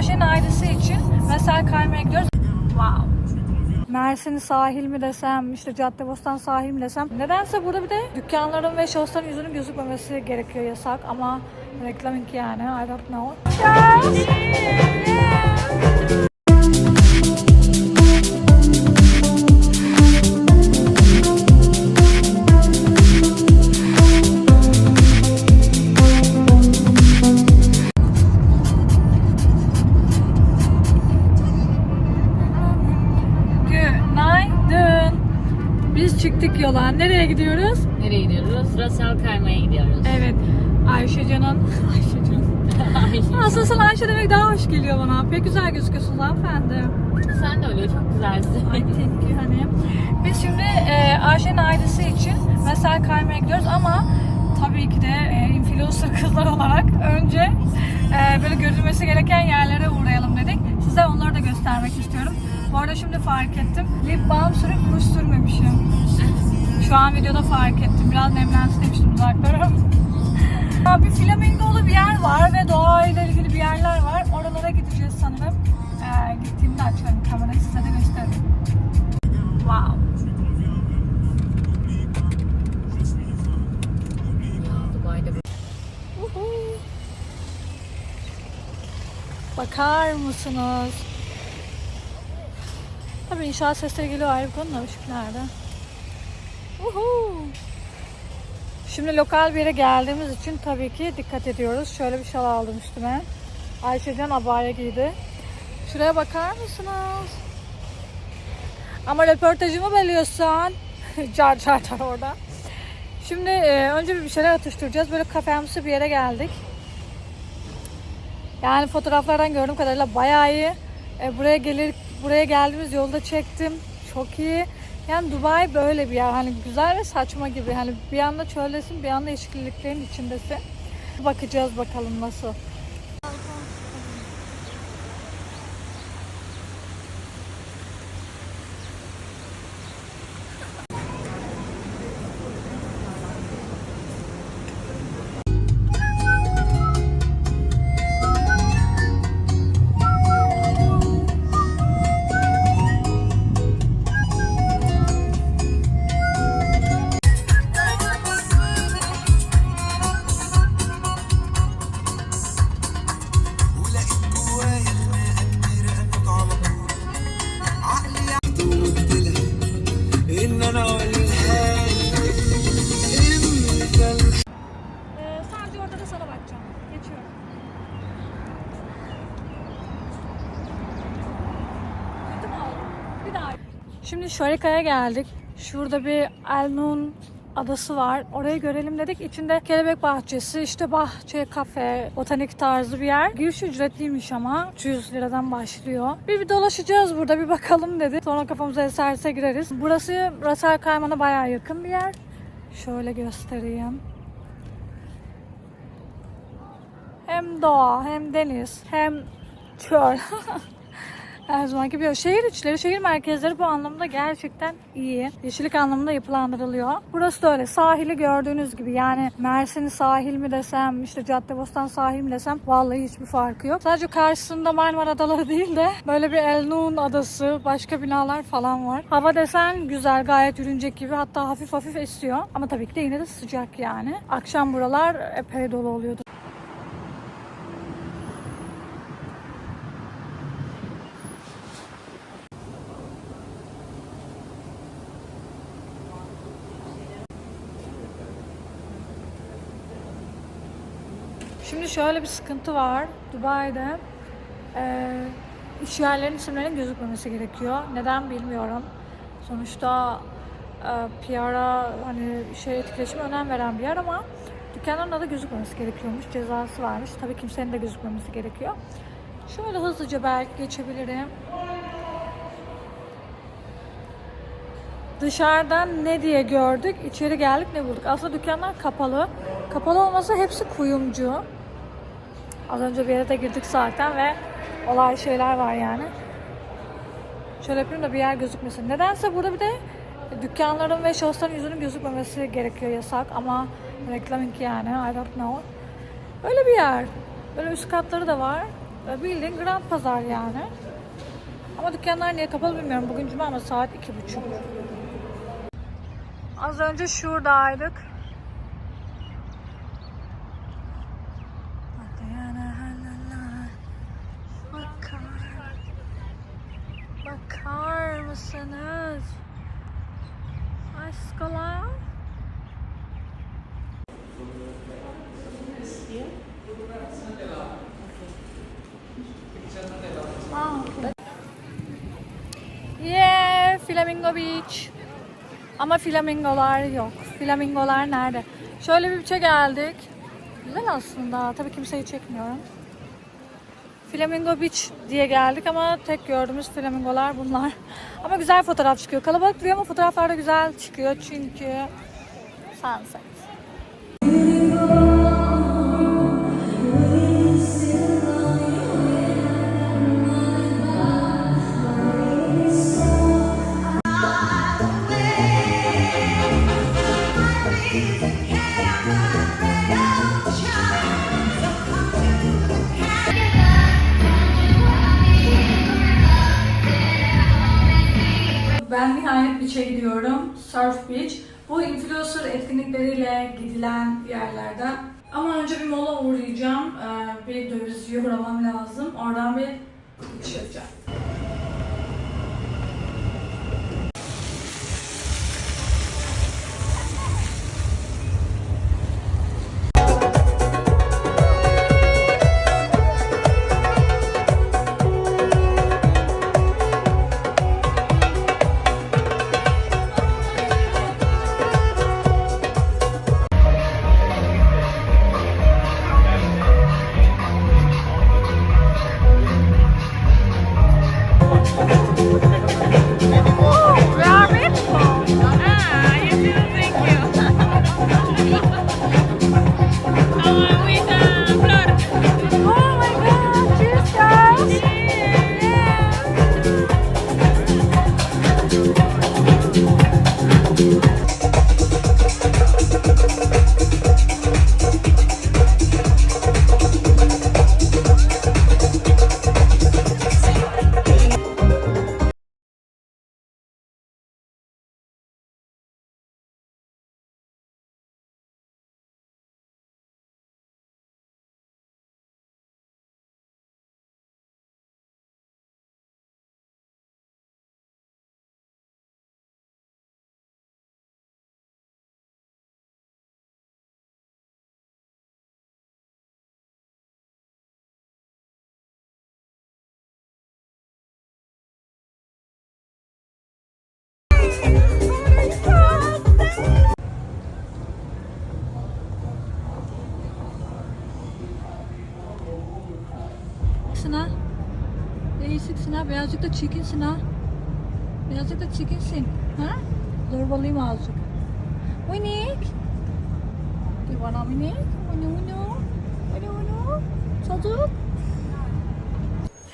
Ayşe'nin ailesi için mesel kaymaya gidiyoruz. Wow. Mersin sahil mi desem, işte Caddebostan sahil mi desem. Nedense burada bir de dükkanların ve şahısların yüzünün gözükmemesi gerekiyor yasak ama reklamink yani I don't know. Gidiyoruz? Nereye gidiyoruz? Rasal kaymaya gidiyoruz. Evet. Ayşecan'ın... Ayşecan. Aslında sen Ayşe demek daha hoş geliyor bana. Pek güzel gözüküyorsun hanımefendi. Sen de öyle çok güzelsin. Ay thank hani. Biz şimdi e, Ayşe'nin ailesi için mesel kaymaya gidiyoruz ama tabii ki de e, influencer kızlar olarak önce e, böyle görülmesi gereken yerlere uğrayalım dedik. Size onları da göstermek istiyorum. Bu arada şimdi fark ettim. Lip balm sürüp ruj sürmemişim. Şu an videoda fark ettim. Biraz nemlensin demiştim uzaklarım. Bir flamingolu bir yer var ve doğayla ilgili bir yerler var. Oralara gideceğiz sanırım. Ee, gittiğimde açarım kamerayı size de gösteririm. Wow. Bakar mısınız? Tabii inşaat sesleri geliyor ayrı bir konu da ışık nerede? Şimdi lokal bir yere geldiğimiz için tabii ki dikkat ediyoruz. Şöyle bir şal aldım üstüme. Ayşecan abaya giydi. Şuraya bakar mısınız? Ama röportajımı bölüyorsun. car car car orada. Şimdi e, önce bir şeyler atıştıracağız. Böyle kafemsi bir yere geldik. Yani fotoğraflardan gördüğüm kadarıyla bayağı iyi. E, buraya gelir buraya geldiğimiz yolda çektim. Çok iyi. Yani Dubai böyle bir yer. Hani güzel ve saçma gibi. Hani bir anda çöldesin, bir anda yeşilliklerin içindesin. Bakacağız bakalım nasıl. Şimdi Şarika'ya geldik. Şurada bir El Nun adası var. Orayı görelim dedik. İçinde kelebek bahçesi, işte bahçe, kafe, botanik tarzı bir yer. Giriş ücretliymiş ama 300 liradan başlıyor. Bir bir dolaşacağız burada bir bakalım dedi. Sonra kafamıza eserse gireriz. Burası Rasal Kayman'a bayağı yakın bir yer. Şöyle göstereyim. Hem doğa, hem deniz, hem çöl. Her zamanki bir şehir içleri, şehir merkezleri bu anlamda gerçekten iyi. Yeşillik anlamında yapılandırılıyor. Burası da öyle. Sahili gördüğünüz gibi yani Mersin sahil mi desem, işte Caddebostan sahil mi desem vallahi hiçbir farkı yok. Sadece karşısında Marmara Adaları değil de böyle bir El Nun adası, başka binalar falan var. Hava desen güzel, gayet yürünecek gibi. Hatta hafif hafif esiyor. Ama tabii ki de yine de sıcak yani. Akşam buralar epey dolu oluyordu. Şimdi şöyle bir sıkıntı var. Dubai'de eee iş yerlerinin isimlerinin gözükmemesi gerekiyor. Neden bilmiyorum. Sonuçta eee PR'a hani şey etkileşime önem veren bir yer ama dükkanların adı gözükmemesi gerekiyormuş. Cezası varmış. Tabii kimsenin de gözükmemesi gerekiyor. Şöyle hızlıca belki geçebilirim. Dışarıdan ne diye gördük, içeri geldik ne bulduk. Aslında dükkanlar kapalı. Kapalı olmasa hepsi kuyumcu. Az önce bir yere de girdik zaten ve olay şeyler var yani. Şöyle yapayım da bir yer gözükmesin. Nedense burada bir de dükkanların ve şahısların yüzünün gözükmemesi gerekiyor yasak ama reklamink yani I don't know. Öyle bir yer. Böyle üst katları da var. Bildiğin Grand Pazar yani. Ama dükkanlar niye kapalı bilmiyorum. Bugün cuma ama saat iki buçuk. Az önce şuradaydık. Bakar, bakar mısınız? Aşkola. Aa. Yeah, Flamingo Beach. Ama flamingolar yok. Flamingolar nerede? Şöyle bir biçe geldik. Güzel aslında. Tabii kimseyi çekmiyorum. Flamingo Beach diye geldik ama tek gördüğümüz flamingolar bunlar. Ama güzel fotoğraf çıkıyor. Kalabalık duruyor ama fotoğraflarda güzel çıkıyor çünkü sunset. Ben nihayet beach'e gidiyorum. Surf Beach. Bu influencer etkinlikleriyle gidilen yerlerden. Ama önce bir mola uğrayacağım. Ee, bir döviz uğramam lazım. Oradan bir beach yapacağım. Birazcık da çirkinsin ha. Birazcık da çirkinsin. Ha? Zorbalıyım azıcık. Minik. You wanna minik? Unu unu. Unu unu. Çocuk.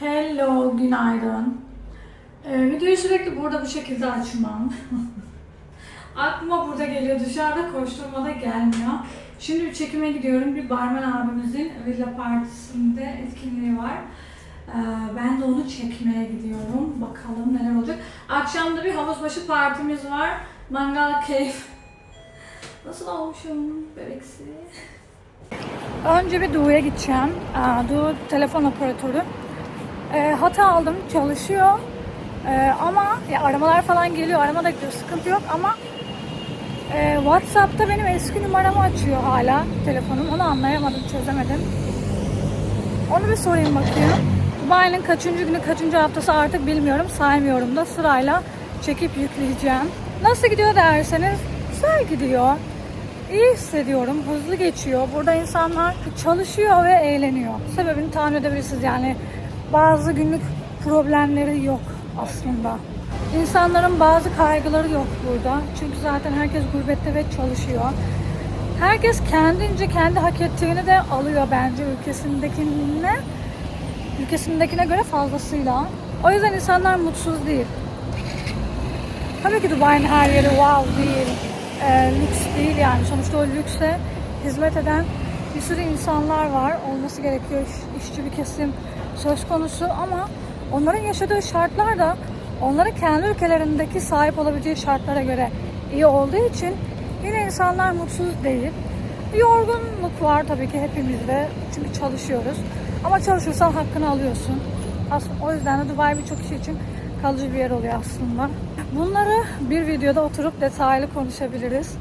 Hello, günaydın. Ee, videoyu sürekli burada bu şekilde açmam. Aklıma burada geliyor. Dışarıda koşturmada gelmiyor. Şimdi bir çekime gidiyorum. Bir barmen abimizin villa partisinde etkinliği var. Ee, ben de onu çekmeye gidiyorum. Bakalım neler olacak. Akşam da bir havuzbaşı partimiz var. Mangal keyif. Nasıl olmuşum bebeksi? Önce bir Doğu'ya gideceğim. Doğu telefon operatörü. Ee, hata aldım, çalışıyor. Ee, ama ya aramalar falan geliyor, arama da sıkıntı yok ama e, WhatsApp'ta benim eski numaramı açıyor hala telefonum. Onu anlayamadım, çözemedim. Onu bir sorayım bakayım. Dubai'nin kaçıncı günü, kaçıncı haftası artık bilmiyorum, saymıyorum da sırayla çekip yükleyeceğim. Nasıl gidiyor derseniz, güzel gidiyor. İyi hissediyorum, hızlı geçiyor. Burada insanlar çalışıyor ve eğleniyor. Sebebini tahmin edebilirsiniz yani. Bazı günlük problemleri yok aslında. İnsanların bazı kaygıları yok burada. Çünkü zaten herkes gurbette ve çalışıyor. Herkes kendince kendi hak ettiğini de alıyor bence ülkesindekine ülkesindekine göre fazlasıyla. O yüzden insanlar mutsuz değil. Tabii ki Dubai'nin her yeri wow değil, e, lüks değil yani. Sonuçta o lükse hizmet eden bir sürü insanlar var. Olması gerekiyor. İş- işçi bir kesim söz konusu ama onların yaşadığı şartlar da onların kendi ülkelerindeki sahip olabileceği şartlara göre iyi olduğu için yine insanlar mutsuz değil. Bir yorgunluk var tabii ki hepimizde çünkü çalışıyoruz. Ama çalışırsan hakkını alıyorsun. Aslında o yüzden de Dubai birçok kişi için kalıcı bir yer oluyor aslında. Bunları bir videoda oturup detaylı konuşabiliriz.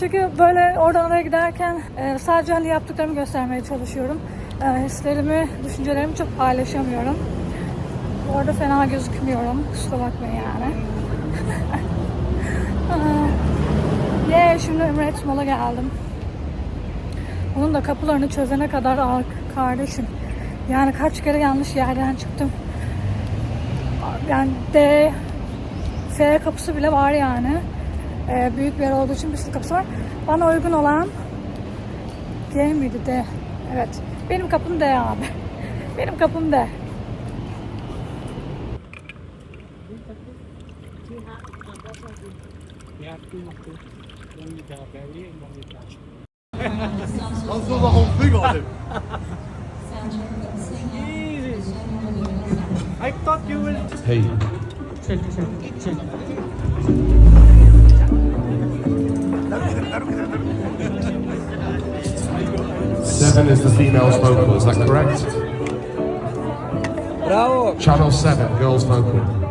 Çünkü böyle oradan oraya giderken e, sadece hani yaptıklarımı göstermeye çalışıyorum. E, hislerimi, düşüncelerimi çok paylaşamıyorum. Orada fena gözükmüyorum. Kusura bakmayın yani. Ye şimdi Emirates Mall'a geldim. Onun da kapılarını çözene kadar al kardeşim. Yani kaç kere yanlış yerden çıktım. Yani D, F kapısı bile var yani. Ee, büyük bir yer olduğu için bir sürü kapısı var. Bana uygun olan D miydi D? Evet. Benim kapım D abi. Benim kapım D. I saw the whole thing on him. I thought you will Hey. Seven is the female's vocal, is that correct? Bravo. Channel 7, girls vocal.